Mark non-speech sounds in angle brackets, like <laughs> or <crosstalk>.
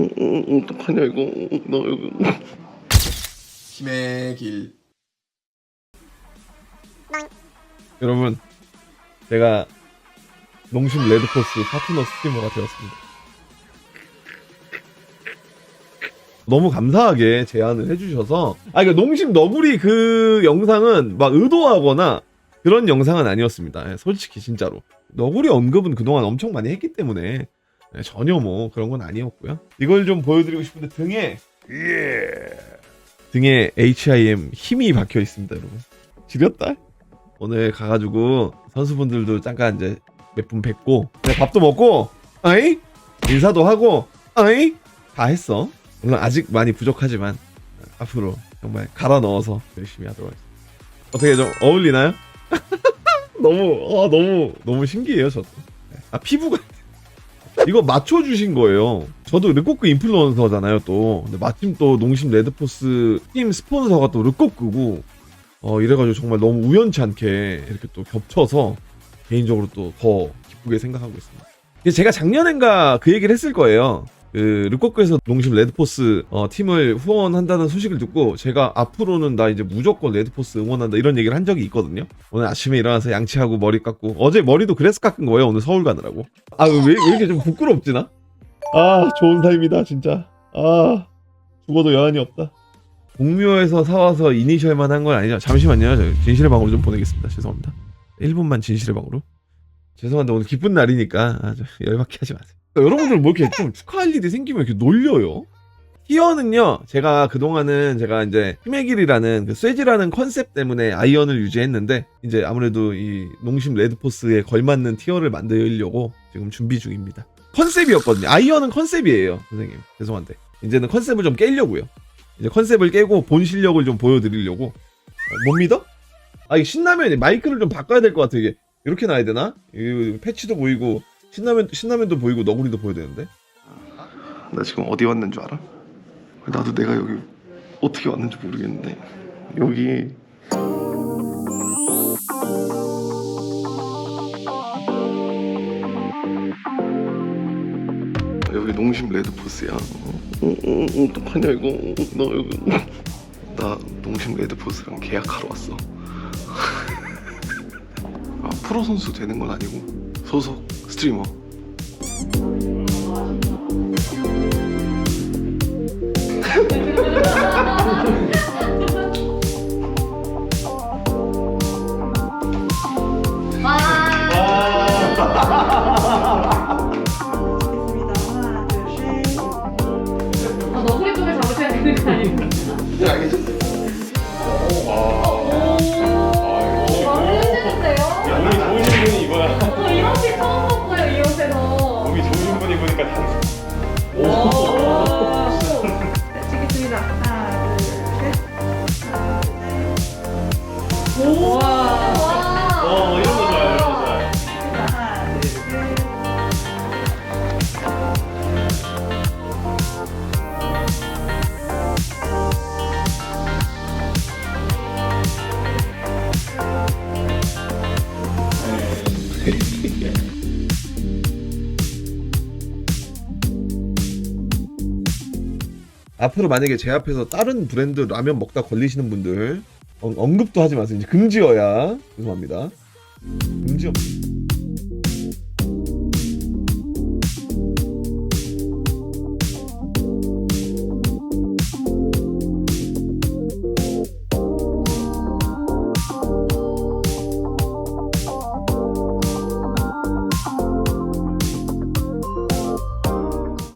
어, 어, 어떡하냐 이거 어, 나 이거 힘의 길. 여러분 제가 농심 레드포스 파트너 스트리머가 되었습니다. 너무 감사하게 제안을 해주셔서 아 그러니까 농심 너구리 그 영상은 막 의도하거나 그런 영상은 아니었습니다. 예, 솔직히 진짜로 너구리 언급은 그동안 엄청 많이 했기 때문에 예, 전혀 뭐 그런 건 아니었고요. 이걸 좀 보여드리고 싶은데 등에 등에 HIM 힘이 박혀 있습니다, 여러분. 지렸다. 오늘 가가지고 선수분들도 잠깐 이제 몇 분 뵙고 밥도 먹고 아이 인사도 하고 아이 다 했어 물론 아직 많이 부족하지만 앞으로 정말 갈아 넣어서 열심히 하도록 하겠습니다 어떻게 좀 어울리나요? <laughs> 너무 아 너무 너무 신기해요 저도 아 피부가 이거 맞춰주신 거예요 저도 르코크 인플루언서잖아요 또 근데 마침 또 농심 레드포스 팀 스폰서가 또 르코크고 어, 이래가지고 정말 너무 우연치 않게 이렇게 또 겹쳐서 개인적으로 또 더 기쁘게 생각하고 있습니다. 제가 작년엔가 그 얘기를 했을 거예요. 그 르코크에서 농심 레드포스 어, 팀을 후원한다는 소식을 듣고 제가 앞으로는 나 이제 무조건 레드포스 응원한다 이런 얘기를 한 적이 있거든요. 오늘 아침에 일어나서 양치하고 머리 깎고 어제 머리도 그래서 깎은 거예요. 오늘 서울 가느라고. 아왜 왜 이렇게 좀 부끄럽지 나? 아 좋은 삶이다 진짜. 아 죽어도 여한이 없다. 동묘에서 사와서 이니셜만 한 건 아니죠. 잠시만요. 저 진실의 방으로 좀 보내겠습니다. 죄송합니다. 1분만 진실의 방으로. 죄송한데 오늘 기쁜 날이니까 아, 저 열받게 하지 마세요. 그러니까 여러분들 뭐 이렇게 좀 축하할 일이 생기면 이렇게 놀려요. 티어는요, 제가 그동안은 제가 이제 힘의 길이라는 그 쇠지라는 컨셉 때문에 아이언을 유지했는데, 이제 아무래도 이 농심 레드포스에 걸맞는 티어를 만들려고 지금 준비 중입니다. 컨셉이었거든요. 아이언은 컨셉이에요, 선생님. 죄송한데. 이제는 컨셉을 좀 깨려고요. 이제 컨셉을 깨고 본 실력을 좀 보여드리려고. 어, 못 믿어? 아, 이게 신라면이 마이크를 좀 바꿔야 될 것 같아, 이게. 이렇게 나야 되나? 이 패치도 보이고, 신라면, 신라면도 보이고, 너구리도 보여야 되는데? 나 지금 어디 왔는 줄 알아? 나도 내가 여기 어떻게 왔는지 모르겠는데 여기 여기 농심 레드포스야. 어, 어, 어, 어떡하냐 이거 어, 나 여기 나 농심 레드포스랑 계약하러 왔어. <laughs> 아, 프로 선수 되는 건 아니고 소속 스트리머. 아, 너구리 쪽을 잡으셔야 되는 거 아닌가? 네. 잘해 앞으로 만약에 제 앞에서 다른 브랜드 라면 먹다 걸리시는 분들 어, 언급도 하지 마세요. 이제 금지어야. 죄송합니다. 금지어.